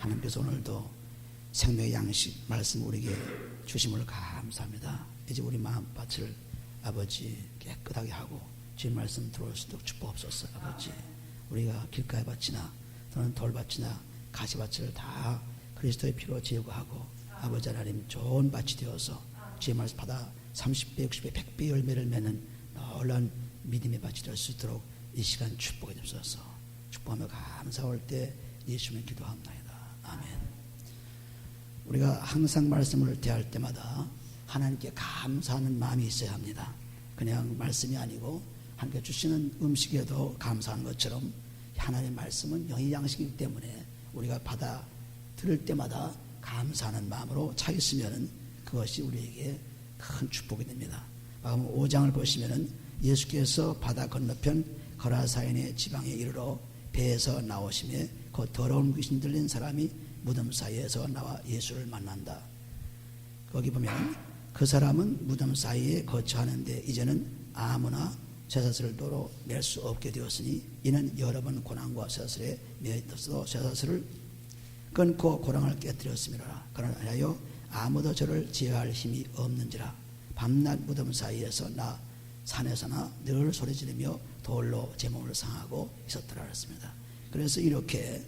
하나님께서 오늘도 생명의 양식 말씀 우리에게 주심을 감사합니다. 이제 우리 마음밭을 아버지 깨끗하게 하고 주의 말씀 들어올 수 있도록 축복하옵소서 아버지. 우리가 길가의 밭이나 또는 돌밭이나 가시밭을 다 그리스도의 피로 제거하고 아버지 하나님 좋은 밭이 되어서 주의 말씀 받아 30배, 60배, 100배 열매를 맺는 놀라운 믿음의 밭이 될 수 있도록 이 시간 축복해 주옵소서. 축복하며 감사할 때 예수님 기도합나이다 아멘 우리가 항상 말씀을 대할 때마다 하나님께 감사하는 마음이 있어야 합니다. 그냥 말씀이 아니고 하나님께 주시는 음식에도 감사하는 것처럼 하나님의 말씀은 영의 양식이기 때문에 우리가 받아 들을 때마다 감사하는 마음으로 차 있으면 그것이 우리에게 큰 축복이 됩니다. 마음 5장을 보시면은 예수께서 바다 건너편 거라사인의 지방에 이르러 배에서 나오심에 그 더러운 귀신 들린 사람이 무덤 사이에서 나와 예수를 만난다. 거기 보면 그 사람은 무덤 사이에 거처하는데 이제는 아무나 쇠사슬을 도로 낼수 없게 되었으니 이는 여러 번 고난과 쇠사슬에 있어서 쇠사슬을 끊고 고랑을 깨뜨렸음이라 그러하여 아무도 저를 제어할 힘이 없는지라 밤낮 무덤 사이에서 나 산에서나 늘 소리 지르며 돌로 제 몸을 상하고 있었더라 그랬습니다. 그래서 이렇게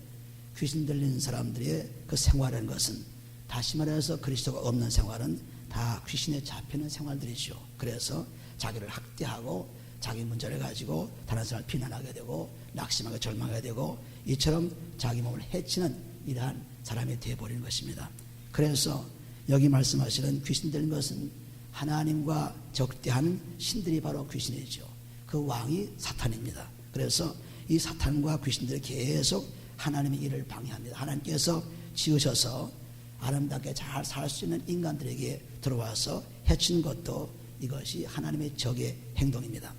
귀신 들린 사람들의 그 생활이라는 것은 다시 말해서 그리스도가 없는 생활은 다 귀신에 잡히는 생활들이죠. 그래서 자기를 학대하고 자기 문제를 가지고 다른 사람을 비난하게 되고 낙심하게 절망하게 되고 이처럼 자기 몸을 해치는 이러한 사람이 되어버리는 것입니다. 그래서 여기 말씀하시는 귀신 들린 것은 하나님과 적대하는 신들이 바로 귀신이죠. 그 왕이 사탄입니다. 그래서 이 사탄과 귀신들이 계속 하나님의 일을 방해합니다. 하나님께서 지으셔서 아름답게 잘 살 수 있는 인간들에게 들어와서 해치는 것도 이것이 하나님의 적의 행동입니다.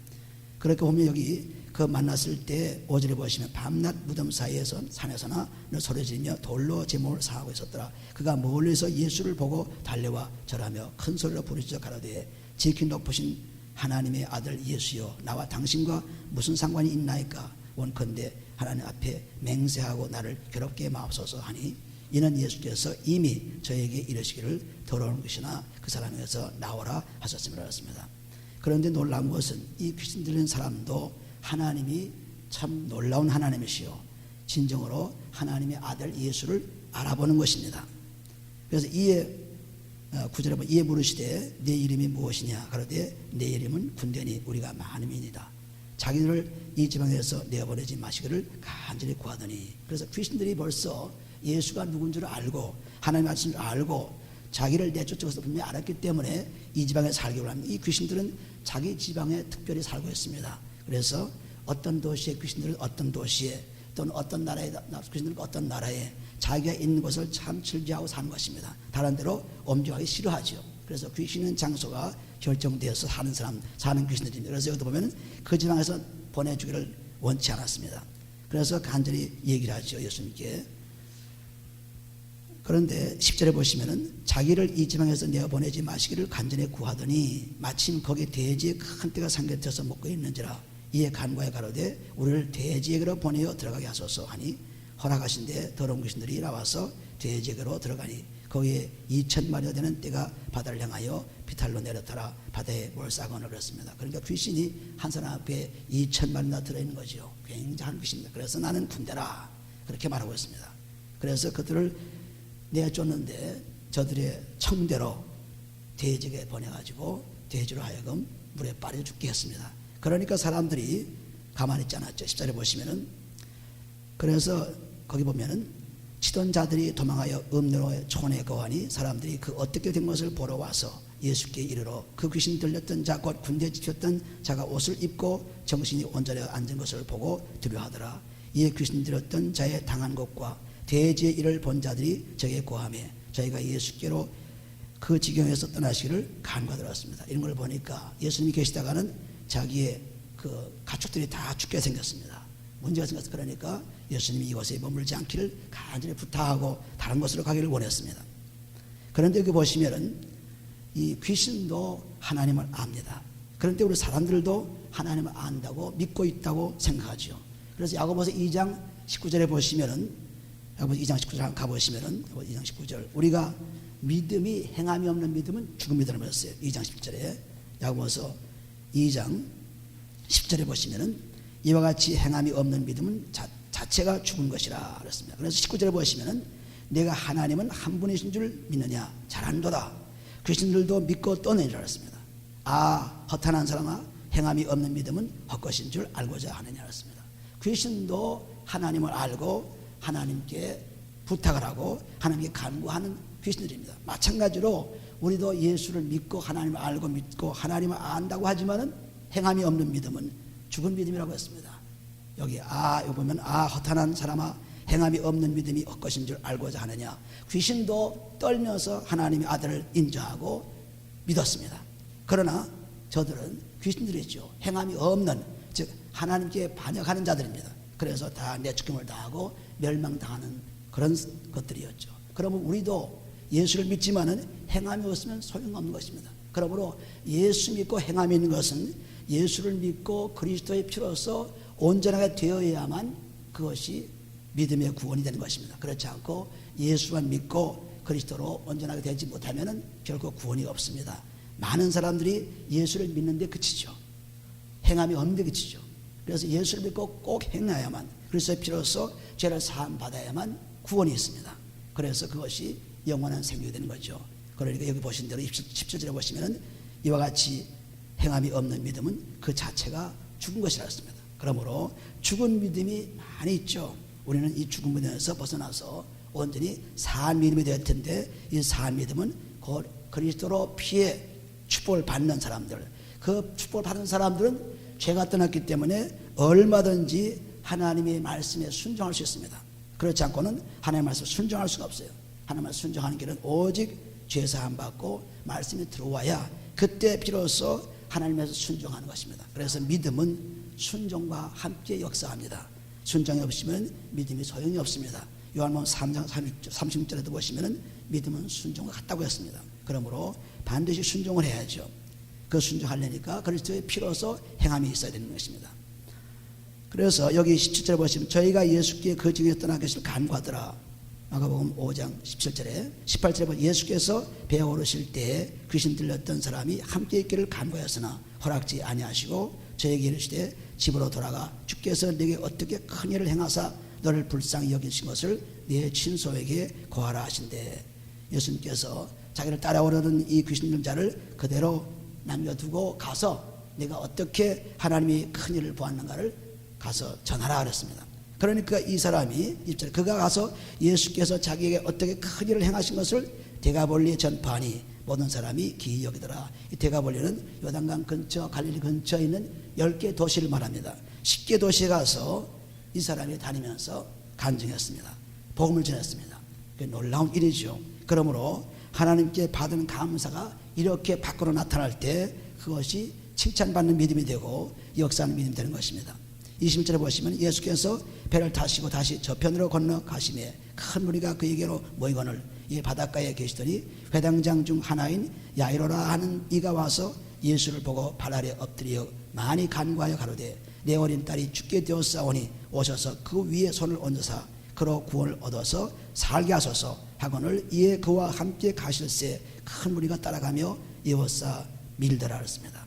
그렇게 보면 여기 그 만났을 때 오절에 보시면 밤낮 무덤 사이에서 산에서나 늘 소리 지르며 돌로 제 몸을 상하고 있었더라. 그가 멀리서 예수를 보고 달려와 절하며 큰 소리로 부르짖어 가로되 지키 높으신 하나님의 아들 예수여 나와 당신과 무슨 상관이 있나이까 원컨대 하나님 앞에 맹세하고 나를 괴롭게 마옵소서 하니 이는 예수께서 이미 저에게 이르시기를 더러운 것이나 그 사람에서 나오라 하셨음이라 했습니다. 그런데 놀라운 것은 이 귀신 들린 사람도 하나님이 참 놀라운 하나님이시요. 진정으로 하나님의 아들 예수를 알아보는 것입니다. 그래서 이에 어, 구절에 보면 이에 물으시되 내 이름이 무엇이냐 그러되 내 이름은 군대니 우리가 많음이니다. 자기를 이 지방에서 내어보내지 마시기를 간절히 구하더니 그래서 귀신들이 벌써 예수가 누군 줄 알고 하나님 말씀 줄 알고 자기를 내쫓아서 분명히 알았기 때문에 이 지방에 살기 원합니다. 이 귀신들은 자기 지방에 특별히 살고 있습니다. 그래서 어떤 도시의 귀신들은 어떤 도시에 또는 어떤 나라에 귀신들은 어떤 나라에 자기가 있는 곳을 참 즐겨하고 사는 것입니다. 다른 데로 옮겨가기 싫어하죠. 그래서 귀신은 장소가 결정되어서 사는 사람, 사는 귀신들입니다. 그래서 여기도 보면 그 지방에서 보내주기를 원치 않았습니다. 그래서 간절히 얘기를 하죠. 예수님께. 그런데 10절에 보시면은 자기를 이 지방에서 내어 보내지 마시기를 간절히 구하더니 마침 거기 돼지의 큰 떼가 삼겹져서 먹고 있는지라 이에 간과에 가로되 우리를 돼지에게로 보내어 들어가게 하소서 하니 허락하신데 더러운 귀신들이 나와서 돼지에게로 들어가니 거기에 2천 마리가 되는 떼가 바다를 향하여 비탈로 내려타라 바다에 몰사건을 그랬습니다. 그러니까 귀신이 한 사람 앞에 2천 마리나 들어있는 거죠. 굉장한 귀신입니다. 그래서 나는 군대라 그렇게 말하고 있습니다. 그래서 그들을 내쫓는데 저들의 청대로 돼지에게 보내가지고 돼지로 하여금 물에 빠져 죽게 했습니다. 그러니까 사람들이 가만히 있지 않았죠. 10절에 보시면은 그래서 거기 보면은 치던 자들이 도망하여 음료의 촌에 거하니 사람들이 그 어떻게 된 것을 보러 와서 예수께 이르러 그 귀신 들렸던 자 곧 군대 지켰던 자가 옷을 입고 정신이 온전히 앉은 것을 보고 두려워하더라. 이에 귀신 들었던 자의 당한 것과 대지의 일을 본 자들이 저에게 고함해 저희가 예수께로 그 지경에서 떠나시기를 간과들었습니다. 이런 걸 보니까 예수님이 계시다가는 자기의 그 가축들이 다 죽게 생겼습니다. 문제가 생겨서 그러니까 예수님이 이곳에 머물지 않기를 간절히 부탁하고 다른 곳으로 가기를 원했습니다. 그런데 여기 보시면은 이 귀신도 하나님을 압니다. 그런데 우리 사람들도 하나님을 안다고 믿고 있다고 생각하죠. 그래서 야고보서 2장 19절에 보시면은 여러분 2장 19절 한번 가보시면은 2장 19절 우리가 믿음이 행함이 없는 믿음은 믿음을 했어요. 2장 10절에 야고보서 2장 10절에 보시면은 이와 같이 행함이 없는 믿음은 자, 자체가 죽은 것이라 그랬습니다. 그래서 19절에 보시면은 내가 하나님은 한 분이신 줄 믿느냐 잘한도다. 귀신들도 믿고 떠내리라 그랬습니다. 아 허탄한 사람아 행함이 없는 믿음은 헛것인 줄 알고자 하느냐 그랬습니다. 귀신도 하나님을 알고 하나님께 부탁을 하고 하나님께 간구하는 귀신들입니다. 마찬가지로 우리도 예수를 믿고 하나님을 알고 믿고 하나님을 안다고 하지만은 행함이 없는 믿음은 죽은 믿음이라고 했습니다. 여기 아 여기 보면 아 허탄한 사람아 행함이 없는 믿음이 헛것인 줄 알고자 하느냐 귀신도 떨면서 하나님의 아들을 인정하고 믿었습니다. 그러나 저들은 귀신들이죠. 행함이 없는 즉 하나님께 반역하는 자들입니다. 그래서 다 내축임을 당하고 멸망당하는 그런 것들이었죠. 그러면 우리도 예수를 믿지만은 행함이 없으면 소용없는 것입니다. 그러므로 예수 믿고 행함이 있는 것은 예수를 믿고 그리스도의 피로서 온전하게 되어야만 그것이 믿음의 구원이 되는 것입니다. 그렇지 않고 예수만 믿고 그리스도로 온전하게 되지 못하면은 결코 구원이 없습니다. 많은 사람들이 예수를 믿는데 그치죠. 행함이 없는데 그치죠. 그래서 예수를 믿고 꼭 행해야만 그리스도의 피로서 죄를 사함 받아야만 구원이 있습니다. 그래서 그것이 영원한 생명이 되는 거죠. 그러니까 여기 보신 대로 17절에 보시면은 이와 같이 행함이 없는 믿음은 그 자체가 죽은 것이라 했습니다. 그러므로 죽은 믿음이 많이 있죠. 우리는 이 죽은 믿음에서 벗어나서 온전히 산 믿음이 될 텐데 이산 믿음은 곧 그리스도로 피해 축복을 받는 사람들 그 축복을 받은 사람들은 죄가 떠났기 때문에 얼마든지 하나님의 말씀에 순종할 수 있습니다. 그렇지 않고는 하나님의 말씀에 순종할 수가 없어요. 하나님의 말씀 순종하는 길은 오직 죄사함 받고 말씀이 들어와야 그때 비로소 하나님에서 순종하는 것입니다. 그래서 믿음은 순종과 함께 역사합니다. 순종이 없으면 믿음이 소용이 없습니다. 요한복음 3장 36절에도 보시면은 믿음은 순종과 같다고 했습니다. 그러므로 반드시 순종을 해야죠. 그 순종하려니까 그리스도의 피로서 행함이 있어야 되는 것입니다. 그래서 여기 17절에 보시면 저희가 예수께 그 중에 떠나 계실 간과하더라. 마가복음 5장 17절에 18절에 보면 예수께서 배에 오르실 때 귀신 들렸던 사람이 함께 있기를 간과하였으나 허락지 아니하시고 저에게 이르시되 집으로 돌아가 주께서 내게 어떻게 큰 일을 행하사 너를 불쌍히 여기신 것을 네 친소에게 고하라 하신대 예수님께서 자기를 따라오려는 이 귀신 들린 자를 그대로 남겨두고 가서 내가 어떻게 하나님이 큰 일을 보았는가를 가서 전하라 그랬습니다. 그러니까 이 사람이 그가 가서 예수께서 자기에게 어떻게 큰 일을 행하신 것을 대가볼리에 전파하니 모든 사람이 기이 여기더라. 이 대가볼리는 요단강 근처 갈릴리 근처에 있는 열개 도시를 말합니다. 10개 도시에 가서 이 사람이 다니면서 간증했습니다. 복음을 전했습니다. 그 놀라운 일이죠. 그러므로 하나님께 받은 감사가 이렇게 밖으로 나타날 때 그것이 칭찬받는 믿음이 되고 역사하는 믿음이 되는 것입니다. 20절에 보시면 예수께서 배를 타시고 다시 저편으로 건너가심에 큰 무리가 그에게로 모이거늘 이 바닷가에 계시더니 회당장 중 하나인 야이로라 하는 이가 와서 예수를 보고 발 아래 엎드려 많이 간과하여 가로되 내 어린 딸이 죽게 되었사오니 오셔서 그 위에 손을 얹어사 그로 구원을 얻어서 살게 하소서 하거늘 이에 그와 함께 가실새 큰 무리가 따라가며 이어싸 밀더라 그랬습니다.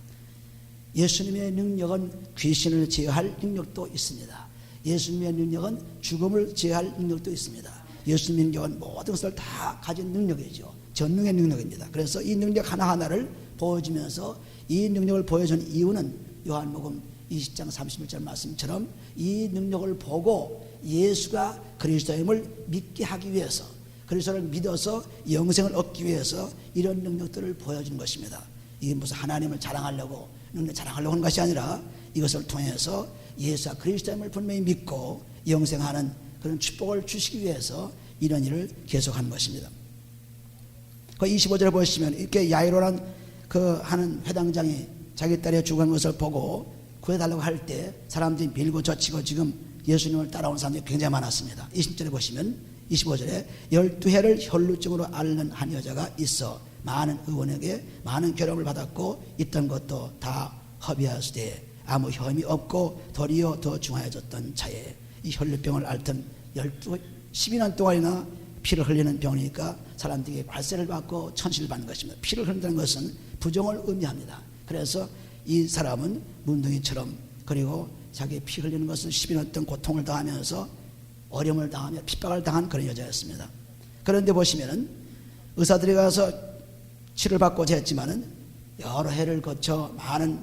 예수님의 능력은 귀신을 제어할 능력도 있습니다. 예수님의 능력은 죽음을 제어할 능력도 있습니다. 예수님의 능력은 모든 것을 다 가진 능력이죠. 전능의 능력입니다. 그래서 이 능력 하나하나를 보여주면서 이 능력을 보여준 이유는 요한복음 20장 31절 말씀처럼 이 능력을 보고 예수가 그리스도임을 믿게 하기 위해서 그리스도를 믿어서 영생을 얻기 위해서 이런 능력들을 보여주는 것입니다. 이게 무슨 하나님을 자랑하려고 능력 자랑하려고 하는 것이 아니라 이것을 통해서 예수가 그리스도임을 분명히 믿고 영생하는 그런 축복을 주시기 위해서 이런 일을 계속하는 것입니다. 그 25절에 보시면 이렇게 야이로란 그 하는 회당장이 자기 딸이 죽은 것을 보고 구해달라고 할 때 사람들이 밀고 젖히고 지금 예수님을 따라온 사람들이 굉장히 많았습니다. 20절에 보시면 25절에 12해를 혈루증으로 앓는 한 여자가 있어 많은 의원에게 많은 괴롭을 받았고 있던 것도 다 허비하였으되 아무 혐이 없고 도리어 더 중하여졌던 차에 이 혈루병을 앓던 열두 12년 동안이나 피를 흘리는 병이니까 사람들에게 관세를 받고 천시를 받는 것입니다. 피를 흘린다는 것은 부정을 의미합니다. 그래서 이 사람은 문둥이처럼 그리고 자기 피 흘리는 것은 12년 동안 고통을 당하면서 어려움을 당하며 핍박을 당한 그런 여자였습니다. 그런데 보시면은 의사들이 가서 치료를 받고자 했지만은 여러 해를 거쳐 많은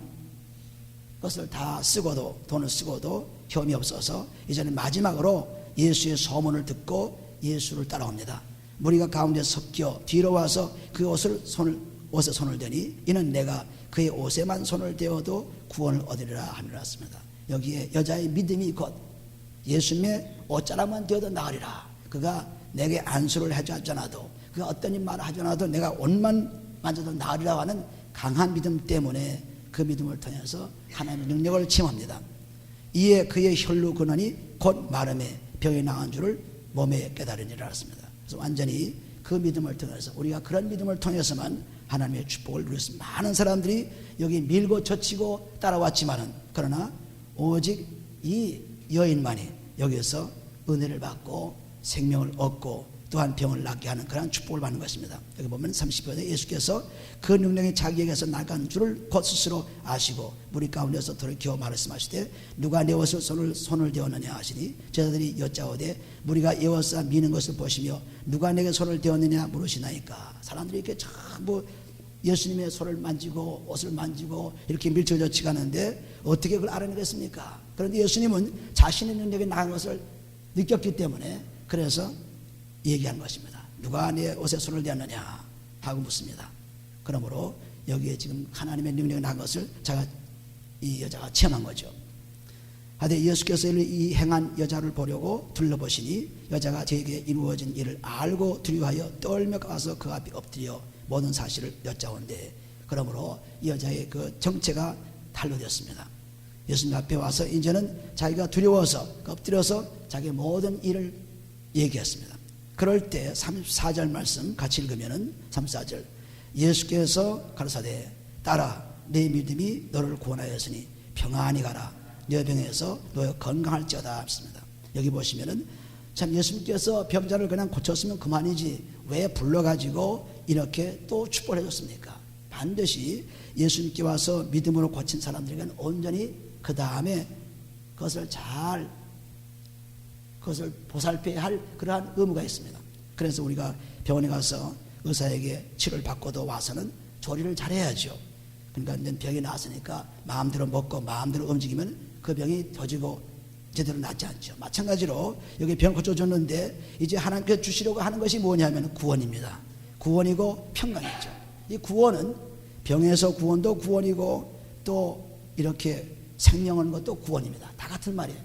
것을 다 쓰고도 돈을 쓰고도 혐이 없어서 이제는 마지막으로 예수의 소문을 듣고 예수를 따라옵니다. 무리가 가운데 섞여 뒤로 와서 그 옷을 손을 옷에 손을 대니 이는 내가 그의 옷에만 손을 대어도 구원을 얻으리라 함이었습니다. 여기에 여자의 믿음이 곧 예수님의 옷자락만 되어도 나으리라. 그가 내게 안수를 해주지 않아도 그가 어떤 말을 하지 않아도 내가 옷만 만져도 나으리라 하는 강한 믿음 때문에 그 믿음을 통해서 하나님의 능력을 체험합니다. 이에 그의 혈루 근원이 곧 마름에 병이 나은 줄을 몸에 깨달으니라 했습니다. 그래서 완전히 그 믿음을 통해서 우리가 그런 믿음을 통해서만 하나님의 축복을 누렸습니다. 많은 사람들이 여기 밀고 젖히고 따라왔지만은 그러나 오직 이 여인만이 여기서 은혜를 받고 생명을 얻고 또한 병을 낫게 하는 그런 축복을 받는 것입니다. 여기 보면 30절에 예수께서 그 능력이 자기에게서 나간 줄을 곧 스스로 아시고 무리 가운데서 돌이켜 말씀하시되 누가 내 옷을 손을 손을 대었느냐 하시니 제자들이 여짜오되 무리가 에워싸 미는 것을 보시며 누가 내게 손을 대었느냐 물으시나이까 사람들이 이렇게 전부 예수님의 손을 만지고 옷을 만지고 이렇게 밀쳐져 가는데 어떻게 그걸 알아내겠습니까? 그런데 예수님은 자신의 능력이 나간 것을 느꼈기 때문에 그래서 얘기한 것입니다. 누가 내 옷에 손을 대었느냐 하고 묻습니다. 그러므로 여기에 지금 하나님의 능력이 난 것을 제가 이 여자가 체험한 거죠. 하되 예수께서 이 행한 여자를 보려고 둘러보시니 여자가 저에게 이루어진 일을 알고 두려워하여 떨며 가서 그 앞에 엎드려 모든 사실을 여짜온데 그러므로 이 여자의 그 정체가 탄로되었습니다. 예수님 앞에 와서 이제는 자기가 두려워서 엎드려서 자기 모든 일을 얘기했습니다. 그럴 때 34절 말씀 같이 읽으면은 34절 예수께서 가르사대 따라 내 믿음이 너를 구원하였으니 평안히 가라 내 병에서 너 건강할지어다 했습니다. 여기 보시면은 참 예수님께서 병자를 그냥 고쳤으면 그만이지 왜 불러가지고 이렇게 또 축복을 해줬습니까? 반드시 예수님께 와서 믿음으로 고친 사람들에게는 온전히 그 다음에 그것을 잘 그것을 보살펴야 할 그러한 의무가 있습니다. 그래서 우리가 병원에 가서 의사에게 치료를 받고도 와서는 조리를 잘해야죠. 그러니까 병이 나왔으니까 마음대로 먹고 마음대로 움직이면 그 병이 더지고 제대로 낫지 않죠. 마찬가지로 여기 병 고쳐줬는데 이제 하나님께서 주시려고 하는 것이 뭐냐면 구원입니다. 구원이고 평강이죠. 이 구원은 병에서 구원도 구원이고 또 이렇게 생명하는 것도 구원입니다. 다 같은 말이에요.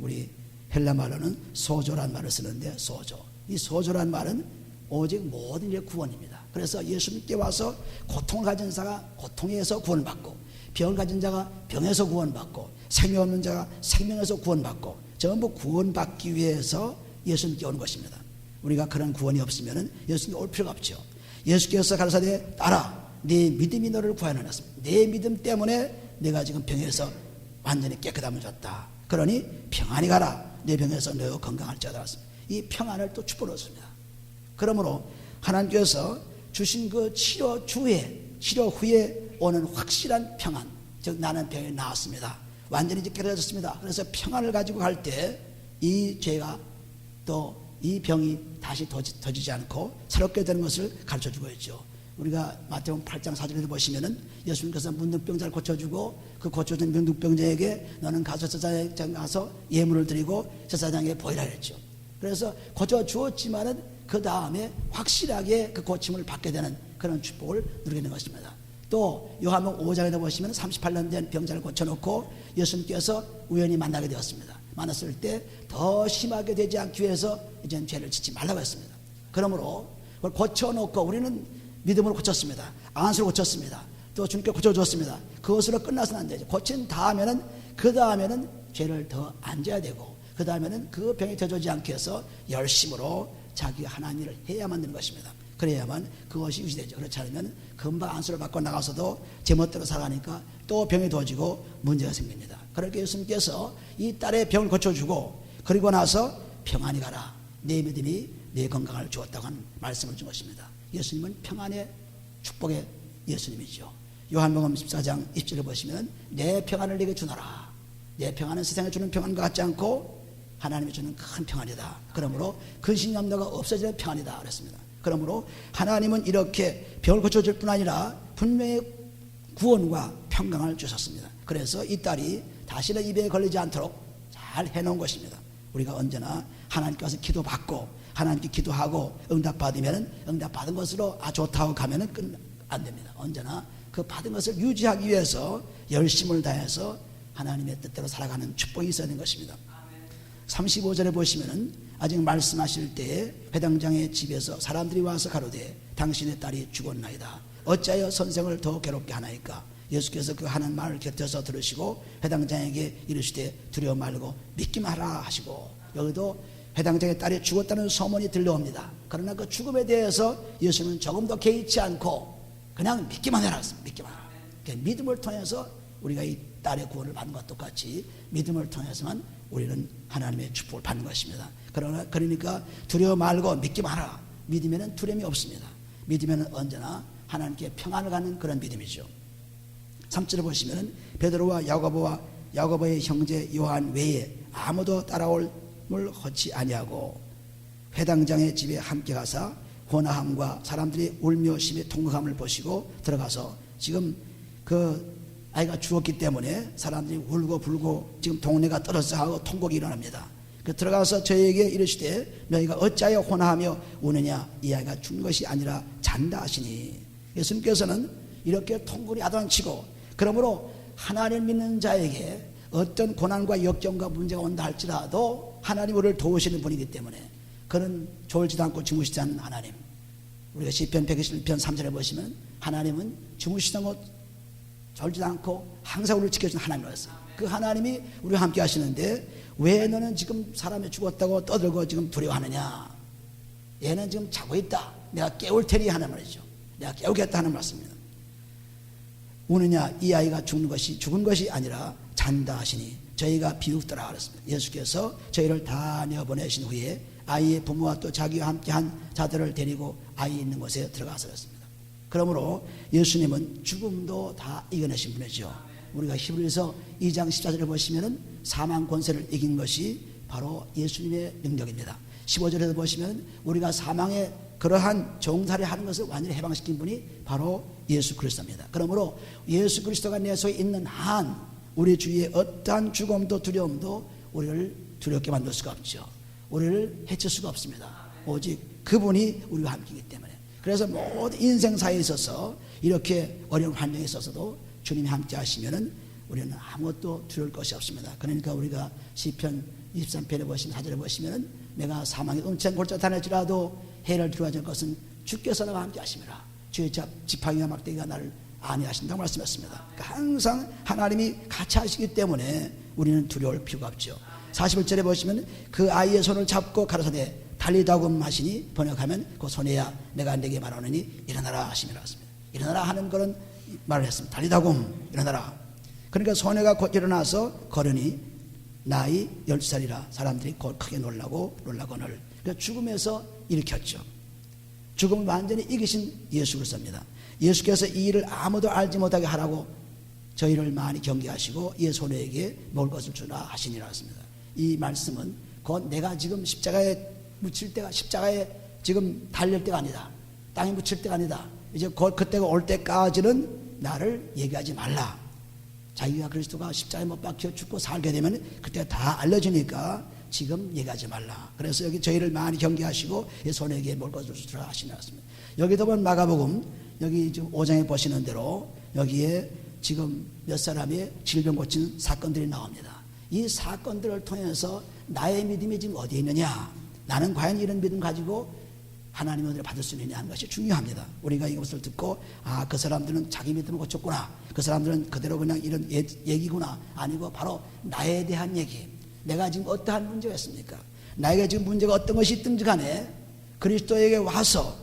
우리 헬라 말로는 소조란 말을 쓰는데 소조. 이 소조란 말은 오직 모든 일의 구원입니다. 그래서 예수님께 와서 고통을 가진 자가 고통에서 구원받고 병을 가진 자가 병에서 구원받고 생명 없는 자가 생명에서 구원받고 전부 구원받기 위해서 예수님께 오는 것입니다. 우리가 그런 구원이 없으면 예수님께 올 필요가 없죠. 예수께서 가르사대 따라 네 믿음이 너를 구원하였습니다. 내 믿음 때문에 내가 지금 병에서 완전히 깨끗함을 줬다. 그러니 평안히 가라. 내 병에서 너 건강할지어다. 이 평안을 또 축복했습니다. 그러므로 하나님께서 주신 그 치료 주에 치료 후에 오는 확실한 평안 즉 나는 병이 나았습니다. 완전히 이제 깨끗해졌습니다. 그래서 평안을 가지고 갈 때 이 죄가 또 이 병이 다시 더지, 지 않고 새롭게 되는 것을 가르쳐 주고 있죠. 우리가 마태복음 8장 4절에서 보시면은 예수님께서 문둥병자를 고쳐주고 그 고쳐준 문둥병자에게 너는 가서 제사장 가서 예물을 드리고 제사장에게 보이라 했죠. 그래서 고쳐 주었지만은 그 다음에 확실하게 그 고침을 받게 되는 그런 축복을 누리게 되는 것입니다. 또 요한복 5장에도 보시면 38년 된 병자를 고쳐놓고 예수님께서 우연히 만나게 되었습니다. 만났을 때 더 심하게 되지 않기 위해서 이제 죄를 짓지 말라고 했습니다. 그러므로 그걸 고쳐놓고 우리는 믿음으로 고쳤습니다. 안수로 고쳤습니다. 또 주님께 고쳐주었습니다. 그것으로 끝나서는 안 되죠. 고친 다음에는 그 다음에는 죄를 더 안 져야 되고 그 다음에는 그 병이 되지 않게 해서 열심으로 자기가 하나님 일을 해야만 되는 것입니다. 그래야만 그것이 유지되죠. 그렇지 않으면 금방 안수를 받고 나가서도 제멋대로 살아가니까 또 병이 도지고 문제가 생깁니다. 그렇게 예수님께서 이 딸의 병을 고쳐주고 그리고 나서 평안히 가라. 내 믿음이 내 건강을 주었다고 하는 말씀을 준 것입니다. 예수님은 평안의 축복의 예수님이죠. 요한복음 14장 20절을 보시면 내 평안을 내게 주노라. 내 평안은 세상에 주는 평안과 같지 않고 하나님이 주는 큰 평안이다. 그러므로 근심 염려가 없어지는 평안이다. 그랬습니다. 그러므로 하나님은 이렇게 별 고쳐줄 뿐 아니라 분명히 구원과 평강을 주셨습니다. 그래서 이 딸이 다시는 입에 걸리지 않도록 잘 해놓은 것입니다. 우리가 언제나 하나님께서 기도받고 하나님께 기도하고 응답받으면 응답받은 것으로 아 좋다고 가면은 끝안 됩니다. 언제나 그 받은 것을 유지하기 위해서 열심을 다해서 하나님의 뜻대로 살아가는 축복이 있어야 되는 것입니다. 35절에 보시면은 아직 말씀하실 때에 회당장의 집에서 사람들이 와서 가로되 당신의 딸이 죽었나이다. 어찌하여 선생을 더 괴롭게 하나이까? 예수께서 그 하는 말을 곁에서 들으시고 회당장에게 이르시되 두려워 말고 믿기만 하라 하시고 여기도 회당장의 딸이 죽었다는 소문이 들려옵니다. 그러나 그 죽음에 대해서 예수는 조금 더 개의치 않고 그냥 믿기만 해라. 믿기만. 그러니까 믿음을 통해서 우리가 이 딸의 구원을 받는 것과 똑같이 믿음을 통해서만 우리는 하나님의 축복을 받는 것입니다. 그러나 그러니까 두려워 말고 믿기만 하라. 믿으면 두려움이 없습니다. 믿으면 언제나 하나님께 평안을 갖는 그런 믿음이죠. 3절을 보시면 베드로와 야고보와 야고보의 형제 요한 외에 아무도 따라올 을 허치 아니하고 회당장의 집에 함께 가사 고나함과 사람들이 울며 심히 통곡함을 보시고 들어가서 지금 그 아이가 죽었기 때문에 사람들이 울고 불고 지금 동네가 떨어져하고 통곡이 일어납니다. 그 들어가서 저에게 이르시되 너희가 어찌하여 호나하며 우느냐 이 아이가 죽는 것이 아니라 잔다 하시니 예수님께서는 이렇게 통곡이 야단치고 그러므로 하나님 믿는 자에게 어떤 고난과 역경과 문제가 온다 할지라도 하나님 우리를 도우시는 분이기 때문에 그는 졸지도 않고 주무시지 않는 하나님. 우리가 시편 121편 3절에 보시면 하나님은 주무시던 것 졸지도 않고 항상 우리를 지켜주는 하나님이었어요. 그 하나님이 우리와 함께 하시는데 왜 너는 지금 사람이 죽었다고 떠들고 지금 두려워하느냐? 얘는 지금 자고 있다. 내가 깨울 테니 하는 말이죠. 내가 깨우겠다 하는 말씀입니다 우느냐 이 아이가 죽는 것이 죽은 것이 아니라 잔다 하시니 저희가 비웃더라 그랬습니다. 예수께서 저희를 다 내어보내신 후에 아이의 부모와 또 자기와 함께한 자들을 데리고 아이 있는 곳에 들어가서 그랬습니다. 그러므로 예수님은 죽음도 다 이겨내신 분이죠. 우리가 히브리서 2장 14절을 보시면은 사망 권세를 이긴 것이 바로 예수님의 능력입니다. 15절에도 보시면 우리가 사망의 그러한 종살이 하는 것을 완전히 해방시킨 분이 바로 예수 그리스도입니다. 그러므로 예수 그리스도가 내 속에 있는 한 우리 주위에 어떠한 죽음도 두려움도 우리를 두렵게 만들 수가 없죠. 우리를 해칠 수가 없습니다. 오직 그분이 우리와 함께이기 때문에. 그래서 모든 인생 사에 있어서 이렇게 어려운 환경에 있어서도 주님이 함께 하시면은 우리는 아무것도 두려울 것이 없습니다. 그러니까 우리가 시편 23편에 보시면 사절에 보시면은 내가 사망의 음치한 골짜 다닐지라도 해를 두려워하지 것은 주께서 나와 함께 하심이라. 주의 지팡이와 막대기가 나를 아니하신다고 말씀했습니다. 그러니까 항상 하나님이 같이 하시기 때문에 우리는 두려울 필요가 없죠. 41절에 보시면 그 아이의 손을 잡고 가라사대 달리다금 하시니 번역하면 그 손에야 내가 내게 말하느니 일어나라 하심이라 했습니다. 일어나라 하는 그런 말을 했습니다. 달리다금 일어나라. 그러니까 소녀가 곧 일어나서 걸으니 나이 12살이라 사람들이 곧 크게 놀라고 놀라거늘 그러니까 죽음에서 일으켰죠. 죽음을 완전히 이기신 예수 그리스도입니다. 예수께서 이 일을 아무도 알지 못하게 하라고 저희를 많이 경계하시고 이 소녀에게 먹을 것을 주라 하시니라 했습니다. 이 말씀은 곧 내가 지금 십자가에 묻힐 때가 십자가에 지금 달릴 때가 아니다. 땅에 묻힐 때가 아니다. 이제 곧 그때가 올 때까지는 나를 얘기하지 말라. 자기가 그리스도가 십자가에 못 박혀 죽고 살게 되면 그때 다 알려지니까 지금 얘기하지 말라. 그래서 여기 저희를 많이 경계하시고 이 손에게 먹을 것을 주라 하시니라 했습니다. 여기도 보면 마가복음 여기 지금 5장에 보시는 대로 여기에 지금 몇 사람의 질병 고치는 사건들이 나옵니다. 이 사건들을 통해서 나의 믿음이 지금 어디에 있느냐? 나는 과연 이런 믿음 가지고 하나님의 은혜를 받을 수 있느냐 하는 것이 중요합니다. 우리가 이것을 듣고 아 그 사람들은 자기 믿음을 고쳤구나. 그 사람들은 그대로 그냥 이런 얘기구나. 아니고 바로 나에 대한 얘기. 내가 지금 어떠한 문제가 있습니까? 나에게 지금 문제가 어떤 것이 있든지 간에 그리스도에게 와서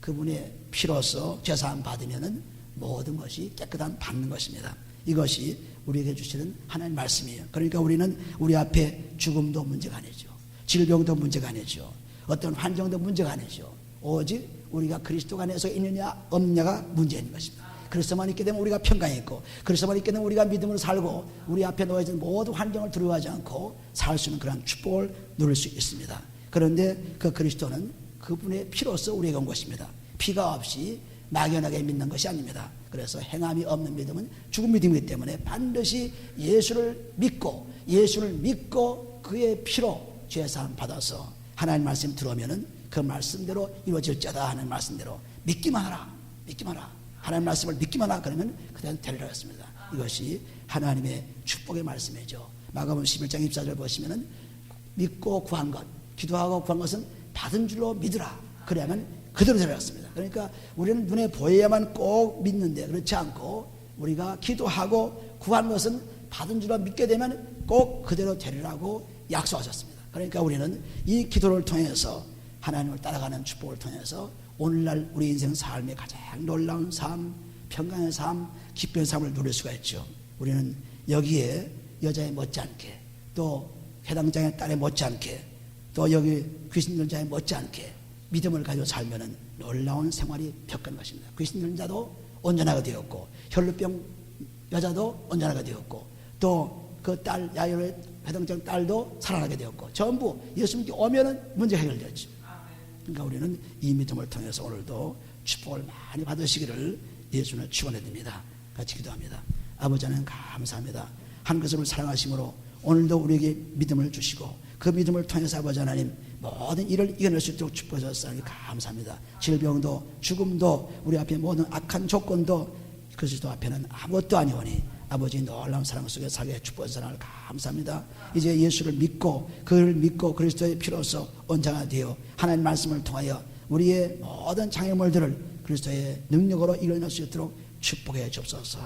그분의 피로써 죄사함 받으면은 모든 것이 깨끗한 받는 것입니다. 이것이 우리에게 주시는 하나님 말씀이에요. 그러니까 우리는 우리 앞에 죽음도 문제가 아니죠. 질병도 문제가 아니죠. 어떤 환경도 문제가 아니죠. 오직 우리가 그리스도 안에서 있느냐 없느냐가 문제인 것입니다. 그리스도만 있게 되면 우리가 평강이 있고 그리스도만 있게 되면 우리가 믿음으로 살고 우리 앞에 놓여진 모든 환경을 두려워하지 않고 살 수 있는 그런 축복을 누릴 수 있습니다. 그런데 그 그리스도는 그분의 피로서 우리에게 온 것입니다. 피가 없이 막연하게 믿는 것이 아닙니다. 그래서 행함이 없는 믿음은 죽은 믿음이기 때문에 반드시 예수를 믿고 예수를 믿고 그의 피로 죄사함 받아서 하나님 말씀 들어오면은 그 말씀대로 이루어질자다 하는 말씀대로 믿기만 하라 믿기만 하라 하나님 말씀을 믿기만 하라 그러면 그대로 되리라 했습니다. 이것이 하나님의 축복의 말씀이죠. 마가복음 11장 24절 보시면은 믿고 구한 것, 기도하고 구한 것은 받은 줄로 믿으라. 그래야만 그대로 되어갔습니다. 그러니까 우리는 눈에 보여야만 꼭 믿는데 그렇지 않고 우리가 기도하고 구한 것은 받은 줄로 믿게 되면 꼭 그대로 되리라고 약속하셨습니다. 그러니까 우리는 이 기도를 통해서 하나님을 따라가는 축복을 통해서 오늘날 우리 인생 삶의 가장 놀라운 삶, 평강의 삶, 기쁨의 삶을 누릴 수가 있죠. 우리는 여기에 여자에 못지않게 또 해당장의 딸에 못지않게 또 여기 귀신 들자에 못지않게 믿음을 가지고 살면은 놀라운 생활이 펼건 것입니다. 귀신 들린 자도 온전하게 되었고 혈루병 여자도 온전하게 되었고 또 그 딸 야이로의 해당장 딸도 살아나게 되었고 전부 예수 믿기 오면은 문제 해결되었죠. 그러니까 우리는 이 믿음을 통해서 오늘도 축복을 많이 받으시기를 예수는 축원해 드립니다. 같이 기도합니다. 아버지 하나님 감사합니다. 한 것을 사랑하심으로 오늘도 우리에게 믿음을 주시고 그 믿음을 통해서 아버지 하나님 모든 일을 이겨낼 수 있도록 축복해 주셨사니 감사합니다. 질병도 죽음도 우리 앞에 모든 악한 조건도 그리스도 앞에는 아무것도 아니오니 아버지 놀라운 사랑 속에 살게 축복해 주사를 감사합니다. 이제 예수를 믿고 그를 믿고 그리스도의 피로서 온전화 되어 하나님 말씀을 통하여 우리의 모든 장애물들을 그리스도의 능력으로 이겨낼 수 있도록 축복해 주옵소서.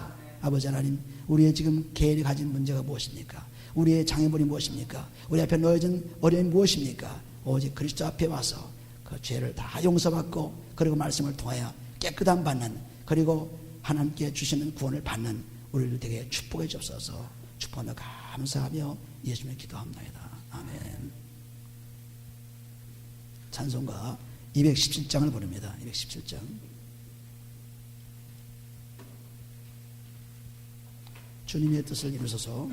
아버지 하나님, 우리의 지금 개인이 가진 문제가 무엇입니까? 우리의 장애물이 무엇입니까? 우리 앞에 놓여진 어려움이 무엇입니까? 오직 그리스도 앞에 와서 그 죄를 다 용서받고 그리고 말씀을 통하여 깨끗함 받는 그리고 하나님께 주시는 구원을 받는 우리를 되게 축복해 주옵소서. 축복하며 감사하며 예수님의 기도합니다. 아멘. 찬송가 217장을 부릅니다. 217장. 주님의 뜻을 이루소서.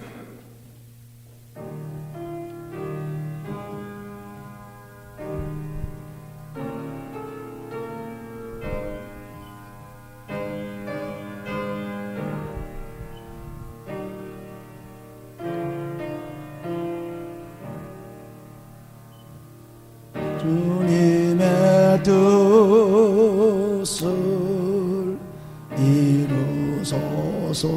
주님의 뜻을 이루소서